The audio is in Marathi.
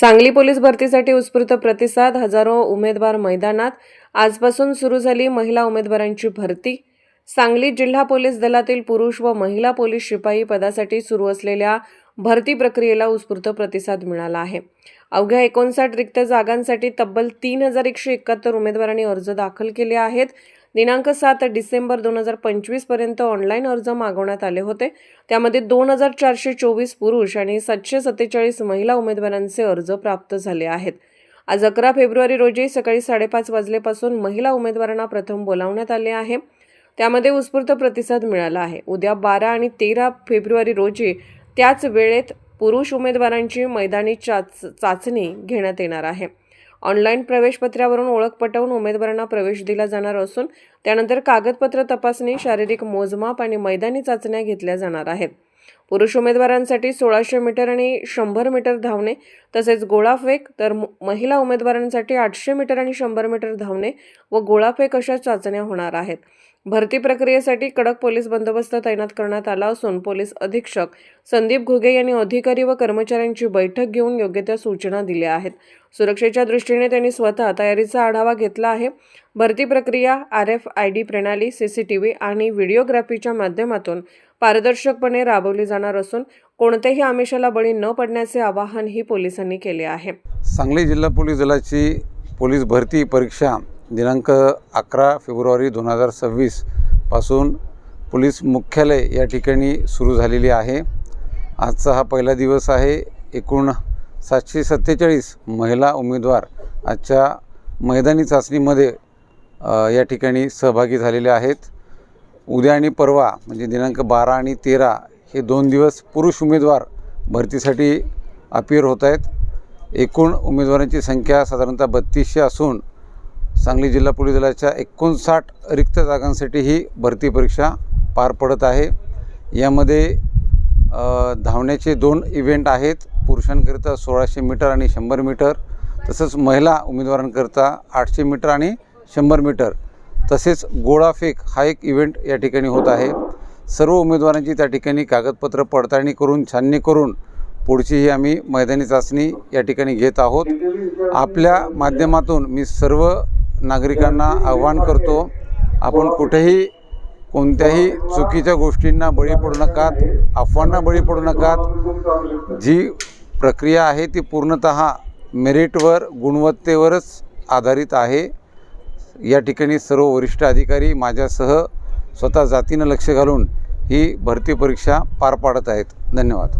सांगली पोलीस भरतीसाठी उत्स्फूर्त प्रतिसाद हजारो उमेदवार मैदानात. आजपासून सुरू झाली महिला उमेदवारांची भरती. सांगली जिल्हा पोलीस दलातील पुरुष व महिला पोलीस शिपाई पदासाठी सुरू असलेल्या भरती प्रक्रियेला उत्स्फूर्त प्रतिसाद मिळाला आहे. अवघ्या एकोणसाठ रिक्त जागांसाठी तब्बल तीन हजार एकशे एकाहत्तर उमेदवारांनी अर्ज दाखल केले आहेत. दिनांक सात डिसेंबर दोन हजार पंचवीसपर्यंत ऑनलाईन अर्ज मागवण्यात आले होते. त्यामध्ये दोन हजार चारशे चोवीस पुरुष आणि सातशे सत्तेचाळीस महिला उमेदवारांचे अर्ज प्राप्त झाले आहेत. आज अकरा फेब्रुवारी रोजी सकाळी साडेपाच वाजल्यापासून महिला उमेदवारांना प्रथम बोलावण्यात आले आहे. त्यामध्ये उत्स्फूर्त प्रतिसाद मिळाला आहे. उद्या बारा आणि तेरा फेब्रुवारी रोजी त्याच वेळेत पुरुष उमेदवारांची मैदानी चाच चाचणी घेण्यात येणार आहे. ऑनलाईन प्रवेशपत्रावरून ओळख पटवून उमेदवारांना प्रवेश दिला जाणार असून त्यानंतर कागदपत्र तपासणी शारीरिक मोजमाप आणि मैदानी चाचण्या घेतल्या जाणार आहेत. पुरुष उमेदवारांसाठी सोळाशे मीटर आणि शंभर मीटर धावणे तसेच गोळाफेक तर महिला उमेदवारांसाठी आठशे मीटर आणि शंभर मीटर धावणे व गोळाफेक अशा चाचण्या होणार आहेत. भरती प्रक्रियेसाठी कडक पोलीस बंदोबस्त तैनात करण्यात आला असून पोलीस अधीक्षक संदीप घुगे यांनी अधिकारी व कर्मचाऱ्यांची बैठक घेऊन योग्य त्या सूचना दिल्या आहेत. सुरक्षेच्या दृष्टीने त्यांनी स्वतः तयारीचा आढावा घेतला आहे. भरती प्रक्रिया आर एफ आय डी प्रणाली सी सी टी व्ही आणि व्हिडिओग्राफीच्या माध्यमातून पारदर्शकपणे राबवली जाणार असून कोणत्याही आमिषाला बळी न पडण्याचे आवाहनही पोलिसांनी केले आहे. सांगली जिल्हा पोलीस दलाची पोलीस भरती परीक्षा दिनांक अकरा फेब्रुवारी दोन हजार सव्वीसपासून पोलीस मुख्यालय या ठिकाणी सुरू झालेली आहे. आजचा हा पहिला दिवस आहे. एकूण सातशे सत्तेचाळीस महिला उमेदवार आजच्या मैदानी चाचणीमध्ये या ठिकाणी सहभागी झालेले आहेत. उद्या आणि परवा म्हणजे दिनांक बारा आणि तेरा हे दोन दिवस पुरुष उमेदवार भरतीसाठी अपिअर होत आहेत. एकूण उमेदवारांची संख्या साधारणतः बत्तीसशे असून सांगली जिल्हा पोलीस दलाच्या एकोणसाठ रिक्त जागांसाठी ही भरती परीक्षा पार पडत आहे. यामध्ये धावण्याचे दोन इव्हेंट आहेत. पुरुषांकरिता सोळाशे मीटर आणि शंभर मीटर तसंच महिला उमेदवारांकरिता आठशे मीटर आणि शंभर मीटर. तसेच गोळाफेक हा एक इव्हेंट या ठिकाणी होत आहे. सर्व उमेदवारांची त्या ठिकाणी कागदपत्र पडताळणी करून छाननी करून पुढची ही आम्ही मैदानी चाचणी या ठिकाणी घेत आहोत. आपल्या माध्यमातून मी सर्व नागरिकांना आव्हान करतो आपण कुठेही कोणत्याही चुकीच्या गोष्टींना बळी पडू नकात अफवांना बळी पडू नकात. जी प्रक्रिया आहे ती पूर्णत मेरिटवर गुणवत्तेवरच आधारित आहे. या ठिकाणी सर्व वरिष्ठ अधिकारी माझ्यासह स्वतः जातीनं लक्ष घालून ही भरती परीक्षा पार पाडत आहेत. धन्यवाद.